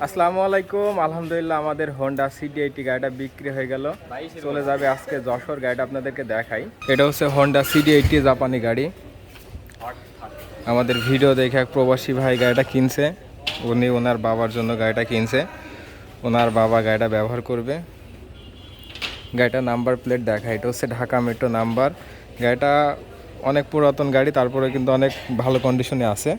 আসসালামু আলাইকুম। আলহামদুলিল্লাহ আমাদের হন্ডা সিডি এইটি গাড়িটা বিক্রি হয়ে গেল। চলে যাবে আজকে যশোর গাড়িটা আপনাদেরকে দেখাই। এটা হচ্ছে হন্ডা সিডি এইটি জাপানি গাড়ি। আমাদের ভিডিও দেখে এক প্রবাসী ভাই গাড়িটা কিনছে। উনি ওনার বাবার জন্য গাড়িটা কিনছে। ওনার বাবা গাড়িটা ব্যবহার করবে। গাড়িটা নাম্বার প্লেট দেখা এটা হচ্ছে ঢাকা মেট্রো নাম্বার। গাড়িটা অনেক পুরাতন গাড়ি, তারপরে কিন্তু অনেক ভালো কন্ডিশনে আছে।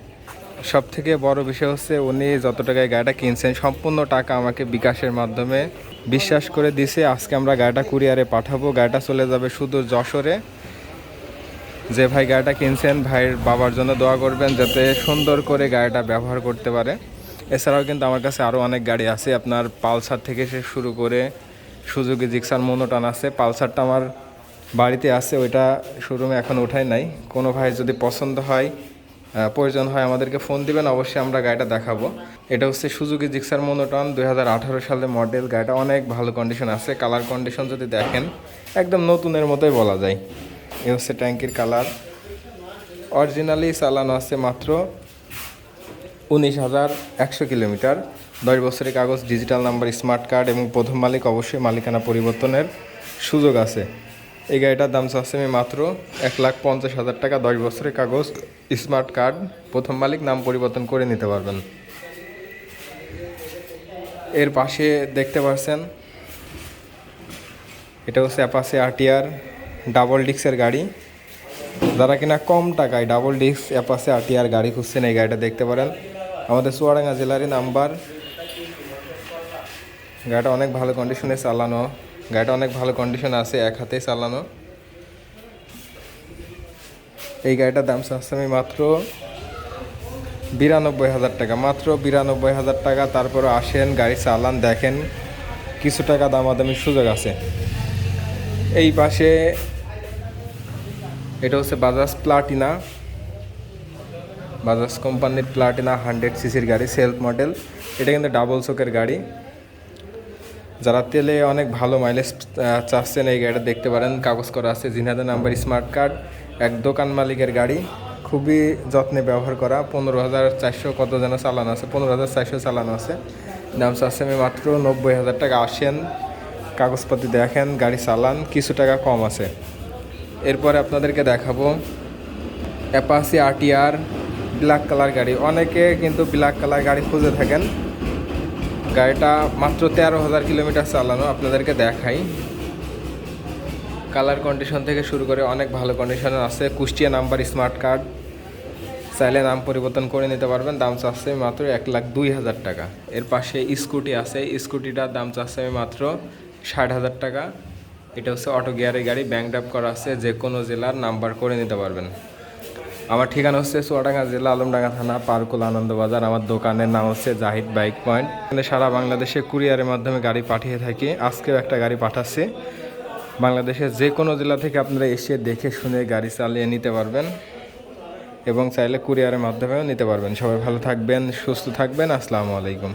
সব থেকে বড় বিষয় হচ্ছে উনি যত টাকায় গাড়িটা কিনছেন, সম্পূর্ণ টাকা আমাকে বিকাশের মাধ্যমে বিশ্বাস করে দিছে, আজকে আমরা গাড়িটা কুরিয়ারে পাঠাবো। গাড়িটা চলে যাবে শুধু যশোরে। যে ভাই গাড়িটা কিনছেন, ভাইয়ের বাবার জন্য দোয়া করবেন যাতে সুন্দর করে গাড়িটা ব্যবহার করতে পারে। এছাড়াও কিন্তু আমার কাছে আরও অনেক গাড়ি আছে। আপনার পালসার থেকে সে শুরু করে সুজুকি, জিক্সার, মনোটান আছে। পালসারটা আমার বাড়িতে আছে, ওইটা শোরুমে এখন ওঠাই নাই। কোনো ভাই যদি পছন্দ হয় প্রয়োজন হয় আমাদেরকে ফোন দিবেন, অবশ্যই আমরা গাড়িটা দেখাবো। এটা হচ্ছে সুজুকি জিক্সার মনোটন দু হাজার আঠেরো সালে মডেল। গাড়িটা অনেক ভালো কন্ডিশন আছে। কালার কন্ডিশন যদি দেখেন, একদম নতুনের মতোই বলা যায়। এ হচ্ছে ট্যাঙ্কির কালার অরিজিনালি চালানো আছে মাত্র উনিশ হাজার একশো কিলোমিটার। দশ বছরের কাগজ ডিজিটাল নাম্বার স্মার্ট কার্ড এবং প্রথম মালিক অবশ্যই মালিকানা পরিবর্তনের সুযোগ আছে। এই গাড়িটার দাম চাচ্ছে আমি মাত্র এক লাখ পঞ্চাশ হাজার টাকা, দশ বছরের কাগজ স্মার্ট কার্ড প্রথম মালিক, নাম পরিবর্তন করে নিতে পারবেন। এর পাশে দেখতে পাচ্ছেন, এটা হচ্ছে অ্যাপাসে আরটিআর ডাবল ডিক্সের গাড়ি। যারা কিনা কম টাকায় ডাবল ডিস্ক অ্যাপাসে আরটিআর গাড়ি খুঁজছেন, এই গাড়িটা দেখতে পারেন। আমাদের চুয়াডাঙ্গা জেলারই নাম্বার। গাড়িটা অনেক ভালো কন্ডিশনে চালানো। গাড়িটা অনেক ভালো কন্ডিশন আছে, এক হাতেই চালানো। এই গাড়িটার দাম চাচ্ছি আমি মাত্র বিরানব্বই হাজার টাকা। মাত্র বিরানব্বই হাজার টাকা তারপরে আসেন, গাড়ি চালান, দেখেন কিছু টাকা দামাদামির সুযোগ আছে। এই পাশে এটা হচ্ছে বাজাজ প্লাটিনা বাজাজ কোম্পানির প্লাটিনা হান্ড্রেড সিসির গাড়ি সেলফ মডেল এটা কিন্তু ডাবল চোকের গাড়ি। যারা তেলে অনেক ভালো মাইলেজ চাচ্ছেন এই গাড়িটা দেখতে পারেন। কাগজ করা আছে, জিনাদের নাম্বার স্মার্ট কার্ড এক দোকান মালিকের গাড়ি। খুবই যত্নে ব্যবহার করা, পনেরো হাজার চারশো কত যেন চালানো আছে, পনেরো হাজার চারশো চালানো আছে। দাম চাচ্ছে মাত্র নব্বই হাজার টাকা। আসেন, কাগজপাতি দেখেন, গাড়ি চালান, কিছু টাকা কম আছে। এরপরে আপনাদেরকে দেখাবো অ্যাপাসি আরটিআর ব্ল্যাক কালার গাড়ি। অনেকে কিন্তু ব্ল্যাক কালার গাড়ি খুঁজে থাকেন। গাড়িটা মাত্র তেরো হাজার কিলোমিটার চালানো, আপনাদেরকে দেখাই। কালার কন্ডিশন থেকে শুরু করে অনেক ভালো কন্ডিশন আছে। কুষ্টিয়া নাম্বার স্মার্ট কার্ড চাইলে নাম পরিবর্তন করে নিতে পারবেন। দাম চাচ্ছে মাত্র এক লাখ দুই হাজার টাকা। এর পাশে স্কুটি আছে। স্কুটিটার দাম চাচ্ছে মাত্র ষাট হাজার টাকা। এটা হচ্ছে অটো গিয়ারের গাড়ি। ব্যাংক ডাপ করা আছে। যে কোনো জেলার নাম্বার করে নিতে পারবেন। আমার ঠিকানা হচ্ছে চুয়াডাঙ্গা জেলা আলমডাঙ্গা থানা, পার্কুল আনন্দবাজার আমার দোকানের নাম হচ্ছে জাহিদ বাইক পয়েন্ট। এখানে সারা বাংলাদেশে কুরিয়ারের মাধ্যমে গাড়ি পাঠিয়ে থাকি। আজকেও একটা গাড়ি পাঠাচ্ছি। বাংলাদেশের যে কোনো জেলা থেকে আপনারা এসে দেখে শুনে গাড়ি চালিয়ে নিতে পারবেন এবং চাইলে কুরিয়ারের মাধ্যমেও নিতে পারবেন। সবাই ভালো থাকবেন, সুস্থ থাকবেন। আসসালামু আলাইকুম।